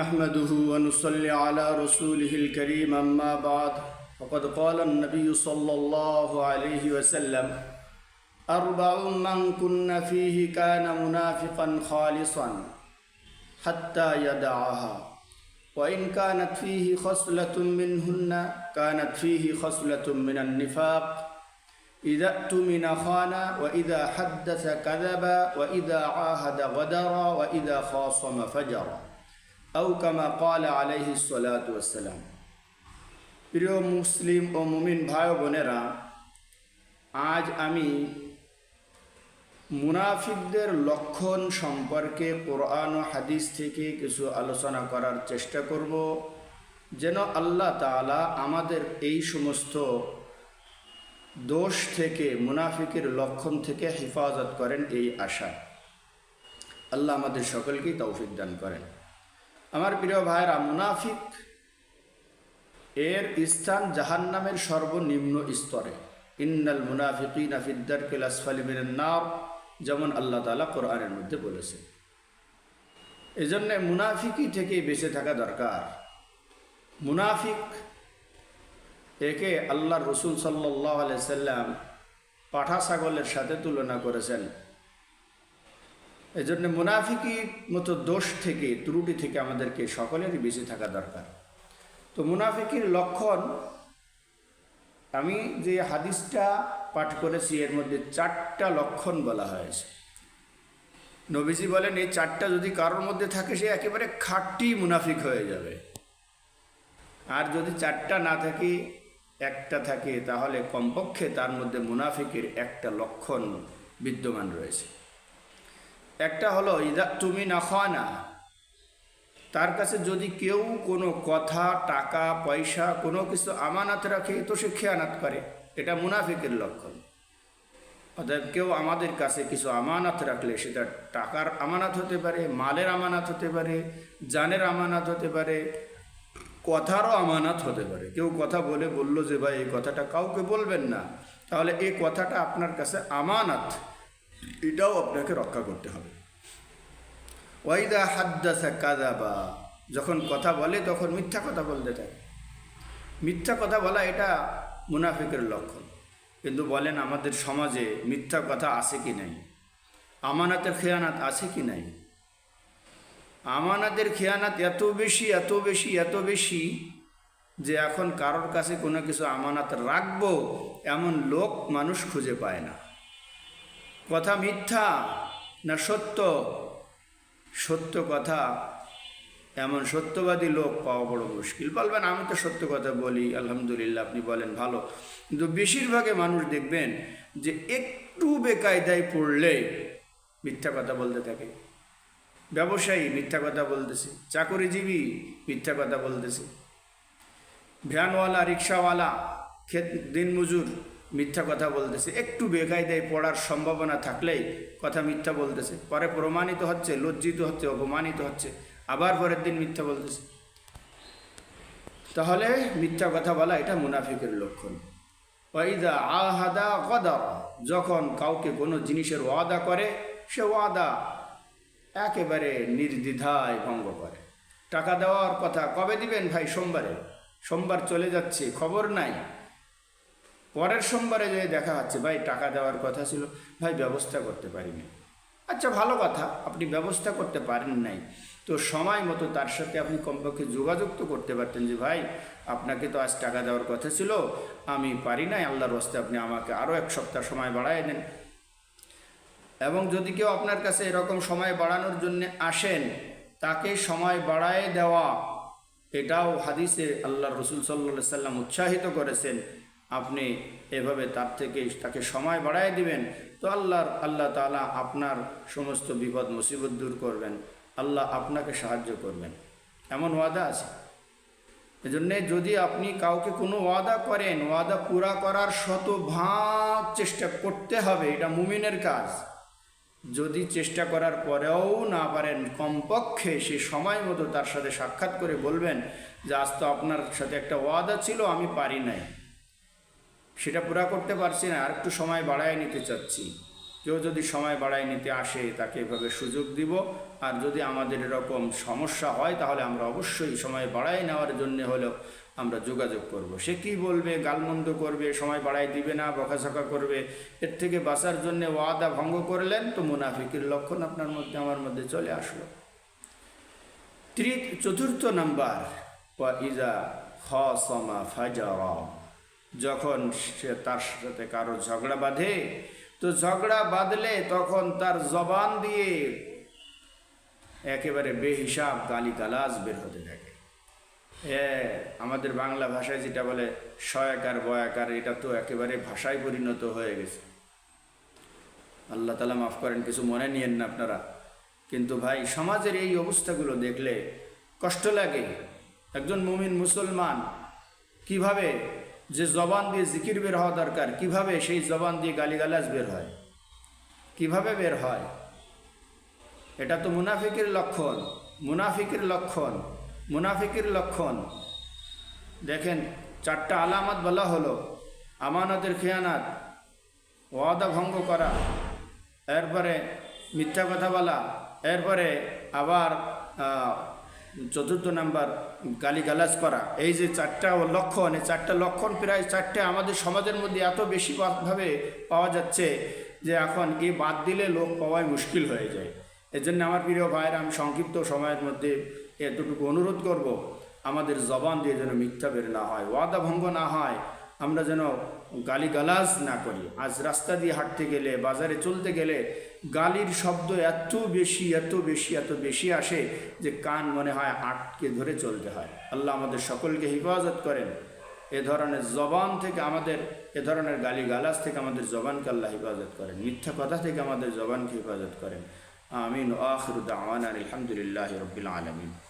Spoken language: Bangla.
نحمده ونصلي على رسوله الكريم أما بعد فقد قال النبي صلى الله عليه وسلم أربع من كن فيه كان منافقا خالصا حتى يدعها وإن كانت فيه خصلة منهن كانت فيه خصلة من النفاق إذا اؤتمن خان وإذا حدث كذب وإذا عاهد غدر وإذا خاصم فجر. আউকামা প্রিয় মুসলিম ও মুমিন ভাই বোনেরা, আজ আমি মুনাফিকদের লক্ষণ সম্পর্কে কোরআন ও হাদিস থেকে কিছু আলোচনা করার চেষ্টা করব, যেন আল্লাহ তালা আমাদের এই সমস্ত দোষ থেকে, মুনাফিকের লক্ষণ থেকে হেফাজত করেন এই আশা। আল্লাহ আমাদের সকলকেই তৌফিক দান করেন। আমার প্রিয় ভাইরা মুনাফিক এর স্থান জাহান্নামের সর্বনিম্ন স্তরে। ইন্নাল মুনাফিকিন ফিদ্দার কিল আসফালি মিনান যেমন আল্লাহ তাআলা কোরআনের মধ্যে বলেছেন। এজন্য মুনাফিকি থেকে বেঁচে থাকা দরকার। মুনাফিক একে আল্লাহ রসুল সাল্লাহ সাল্লাম পাঠা ছাগলের সাথে তুলনা করেছেন। এজন্য মুনাফিকির মতো দোষ থেকে, ত্রুটি থেকে আমাদেরকে সকলেরই বেঁচে থাকা দরকার। তো মুনাফিকির লক্ষণ, আমি যে হাদিসটা পাঠ করেছি, এর মধ্যে চারটা লক্ষণ বলা হয়েছে। নবীজি বলেন, এই চারটা যদি কারোর মধ্যে থাকে, সে একেবারে খাঁটি মুনাফিক হয়ে যাবে। আর যদি চারটা না থাকে, একটা থাকে, তাহলে কমপক্ষে তার মধ্যে মুনাফিকের একটা লক্ষণ বিদ্যমান রয়েছে। একটা হলো, ইদা তুমি না খানা। তার কাছে যদি কেউ কোনো কথা, টাকা, পয়সা, কোনো কিছু আমানত রাখে, তো সে খেয়ানাত করে। এটা মুনাফিকের লক্ষণ। অতএব কেউ আমাদের কাছে কিছু আমানত রাখলে সেটা টাকার আমানত হতে পারে, মালের আমানত হতে পারে, জানের আমানত হতে পারে, কথারও আমানত হতে পারে। কেউ কথা বলে বলল যে, ভাই, এই কথাটা কাউকে বলবেন না। তাহলে এই কথাটা আপনার কাছে আমানত। এটাও আপনাকে রক্ষা করতে হবে। ওয়াইদা হাদ্দাসা কাদাবা যখন কথা বলে তখন মিথ্যা কথা বলতে থাকে। মিথ্যা কথা বলা এটা মুনাফিকের লক্ষণ। কিন্তু বলেন আমাদের সমাজে মিথ্যা কথা আছে কি নাই? আমানাতের খেয়ানাত আছে কি নাই? আমানাতের খেয়ানাত এত বেশি এত বেশি এত বেশি যে এখন কারোর কাছে কোনো কিছু আমানাত রাখব এমন লোক মানুষ খুঁজে পায় না। কথা মিথ্যা না সত্য? সত্য কথা, এমন সত্যবাদী লোক পাওয়া বড় মুশকিল। বলবেন, আমি তো সত্য কথা বলি, আলহামদুলিল্লাহ, আপনি বলেন ভালো। কিন্তু বেশিরভাগে মানুষ দেখবেন যে একটু বেকায়দায় পড়লে মিথ্যা কথা বলতে থাকে। ব্যবসায়ী মিথ্যা কথা বলতেছে, চাকরিজীবী মিথ্যা কথা বলতেছে। ভ্যানওয়ালা, রিক্সাওয়ালা, ক্ষেত, দিনমজুর মিথ্যা কথা বলতেছে। একটু বেকায়দায় পড়ার সম্ভাবনা থাকলেই কথা মিথ্যা বলতেছে। পরে প্রমাণিত হচ্ছে, লজ্জিত হচ্ছে, অপমানিত হচ্ছে। আবার পরের দিন মিথ্যা বলতেছে। তাহলে মিথ্যা কথা বলা এটা মুনাফিকের লক্ষণ। ওয়াইদা আহাদা কদা যখন কাউকে কোনো জিনিসের ওয়াদা করে, সে ওয়াদা একেবারে নির্দ্বিধায় ভঙ্গ করে। টাকা দেওয়ার কথা কবে দিবেন ভাই? সোমবারে। সোমবার চলে যাচ্ছে, খবর নাই। পরের সোমবারে যে দেখা হচ্ছে, ভাই টাকা দেওয়ার কথা ছিল, ভাই ব্যবস্থা করতে পারিনি। আচ্ছা ভালো কথা, আপনি ব্যবস্থা করতে পারেন নাই। তো সময় মতো তার সাথে আপনি কমপক্ষে যোগাযোগ তো করতে পারতেন যে, ভাই আপনাকে তো আজ টাকা দেওয়ার কথা ছিল, আমি পারি নাই, আল্লাহর হস্তে আপনি আমাকে আরও এক সপ্তাহ সময় বাড়াই দেন। এবং যদি কেউ আপনার কাছে এরকম সময় বাড়ানোর জন্য আসেন, তাকে সময় বাড়ায় দেওয়া, এটাও হাদিসে আল্লাহ রসুল সাল্লা সাল্লাম উৎসাহিত করেছেন। আপনি এভাবে তার থেকে তাকে সময় বাড়ায় দিবেন, তো আল্লাহর, আল্লাহ তালা আপনার সমস্ত বিপদ, মুসিবত দূর করবেন। আল্লাহ আপনাকে সাহায্য করবেন। এমন ওয়াদা আছে? এজন্যে যদি আপনি কাউকে কোনো ওয়াদা করেন, ওয়াদা পুরা করার শত ভাব চেষ্টা করতে হবে, এটা মুমিনের কাজ। যদি চেষ্টা করার পরেও না পারেন, কমপক্ষে সে সময় মতো তার সাথে সাক্ষাৎ করে বলবেন যে, আজ তো আপনার সাথে একটা ওয়াদা ছিল, আমি পারি নাই। সেটা পুরা করতে পারছি না, আর একটু সময় বাড়ায় নিতে চাচ্ছি। কেউ যদি সময় বাড়ায় নিতে আসে, তাকে এভাবে সুযোগ দিব। আর যদি আমাদের এরকম সমস্যা হয়, তাহলে আমরা অবশ্যই সময় বাড়ায় নেওয়ার জন্য হলেও আমরা যোগাযোগ করব। সে কি বলবে, গালমন্দ করবে, সময় বাড়াই দিবে না, বকাঝকা করবে, এর থেকে বাঁচার জন্য ওয়াদা ভঙ্গ করলেন, তো মুনাফিকের লক্ষণ আপনার মধ্যে, আমার মধ্যে চলে আসলো। তৃ চতুর্থ নাম্বার ইজা খসমা ফাজারা। যখন সে তার সাথে কারও ঝগড়া বাঁধে, তো ঝগড়া বাঁধলে তখন তার জবান দিয়ে একেবারে বেহিসাব গালি গালাজ বের হতে থাকে। এ, আমাদের বাংলা ভাষায় যেটা বলে, সয়াকার বয়াকার, এটা তো একেবারে ভাষায় পরিণত হয়ে গেছে। আল্লাহ তালা মাফ করেন, কিছু মনে নিয়েন না আপনারা। কিন্তু ভাই, সমাজের এই অবস্থাগুলো দেখলে কষ্ট লাগে। একজন মুমিন মুসলমান কীভাবে যে জবান দিয়ে জিকির বের হওয়া দরকার, কীভাবে সেই জবান দিয়ে গালিগালাজ বের হয়? কীভাবে বের হয়? এটা তো মুনাফিকের লক্ষণ মুনাফিকের লক্ষণ মুনাফিকের লক্ষণ। দেখেন, চারটা আলামত বলা হলো, আমানতের খেয়ানাত, ওয়াদা ভঙ্গ করা, এরপরে মিথ্যা কথা বলা, এরপরে আবার চতুর্থ নাম্বার, গালিগালাজ করা। এই যে চারটা লক্ষণ, এই চারটা লক্ষণ প্রায় চারটে আমাদের সমাজের মধ্যে এত বেশি ভাবে পাওয়া যাচ্ছে যে এখন এ বাদ দিলে লোক পাওয়াই মুশকিল হয়ে যায়। এর জন্য আমার প্রিয় ভাইয়ের, আমি সংক্ষিপ্ত সময়ের মধ্যে এতটুকু অনুরোধ করব, আমাদের জবান দিয়ে যেন মিথ্যা বের না হয়, ওয়াদা ভঙ্গ না হয়। আমরা যেন গালিগালাজ না করি। আজ রাস্তা দিয়ে হাঁটতে গেলে, বাজারে চলতে গেলে গালির শব্দ এত বেশি এত বেশি এত বেশি আসে যে কান মনে হয় আটকে ধরে চলতে হয়। আল্লাহ আমাদের সকলকে হেফাজত করেন। এ ধরনের জবান থেকে আমাদের, এ ধরনের গালি গালাজ থেকে আমাদের জবানকে আল্লাহ হেফাজত করেন। মিথ্যা কথা থেকে আমাদের জবানকে হেফাজত করেন। আমিন। আখরুদ আওয়ান আলহামদুলিল্লাহ রবিল আলমিন।